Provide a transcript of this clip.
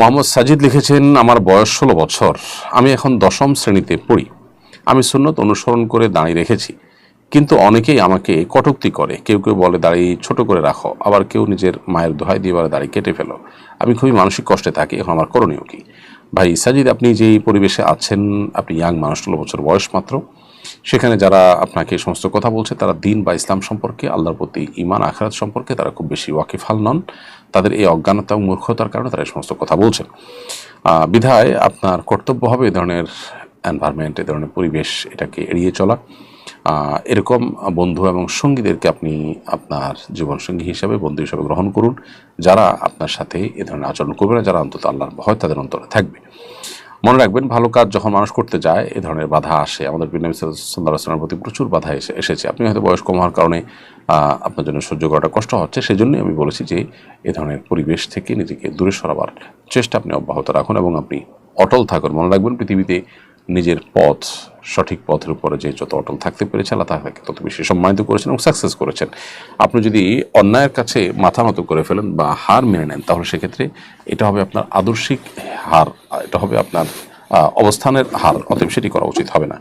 মোহাম্মদ সাজিদ লিখেছেন, আমার বয়স ষোলো বছর, আমি এখন দশম শ্রেণীতে পড়ি। আমি সুন্নত অনুসরণ করে দাঁড়িয়ে রেখেছি। কিন্তু অনেকেই আমাকে কটুক্তি করে। কেউ কেউ বলে দাড়ি ছোট করে রাখো। আবার কেউ নিজের মায়ের দোহাই দিয়ে বলে দাড়ি কেটে ফেলো। আমি খুবই মানসিক কষ্টে থাকি, এখন আমার করণীয় কি? ভাই সাজিদ, আপনি যেই পরিবেশে আছেন, আপনি ইয়াং মানুষ, ষোলো বছর বয়স মাত্র, সেখানে যারা আপনাকে সমস্ত কথা বলছে, তারা দিন বা ইসলাম সম্পর্কে, আল্লাহর প্রতি ইমান আখরাত সম্পর্কে তারা খুব বেশি ওয়াকিফাল নন। তাদের এই অজ্ঞানতা ও মূর্খতার কারণে তারা এই সমস্ত কথা বলছেন। বিধায় আপনার কর্তব্য হবে এই ধরনের এনভায়রনমেন্ট এ ধরনের পরিবেশ এটাকে এড়িয়ে চলা। এরকম বন্ধু এবং সঙ্গীদেরকে আপনি আপনার জীবনসঙ্গী হিসাবে, বন্ধু হিসাবে গ্রহণ করুন। যারা আপনার সাথে এ ধরনের আচরণ করবে না, যারা অন্তত আল্লাহর ভয় তাদের অন্তরে থাকবে। মনে রাখবেন, ভালো কাজ যখন মানুষ করতে যায়, এ ধরনের বাধা আসে। আমাদের আসলামের প্রতি প্রচুর বাধা এসে, এসেছে। আপনি হয়তো বয়স কম হওয়ার কারণে আপনার জন্য সহ্য করাটা কষ্ট হচ্ছে। সেই জন্যই আমি বলেছি যে, এ ধরনের পরিবেশ থেকে নিজেকে দূরে সরাবার চেষ্টা আপনি অব্যাহত রাখুন এবং আপনি অটল থাকুন। মনে রাখবেন, পৃথিবীতে নিজের পথ, সঠিক পথের উপরে যে যত অটল থাকতে পেরেছে, আল্লাহ তাকে তত বেশি সম্মানিত করেছেন এবং সাকসেস করেছেন। আপনি যদি অন্যায়ের কাছে মাথা নত করে ফেলেন বা হার মেনে নেন, তাহলে সেক্ষেত্রে এটা হবে আপনার আদর্শিক হার, এটা হবে আপনার অবস্থানের হার, অতএব সেটি করা উচিত হবে না।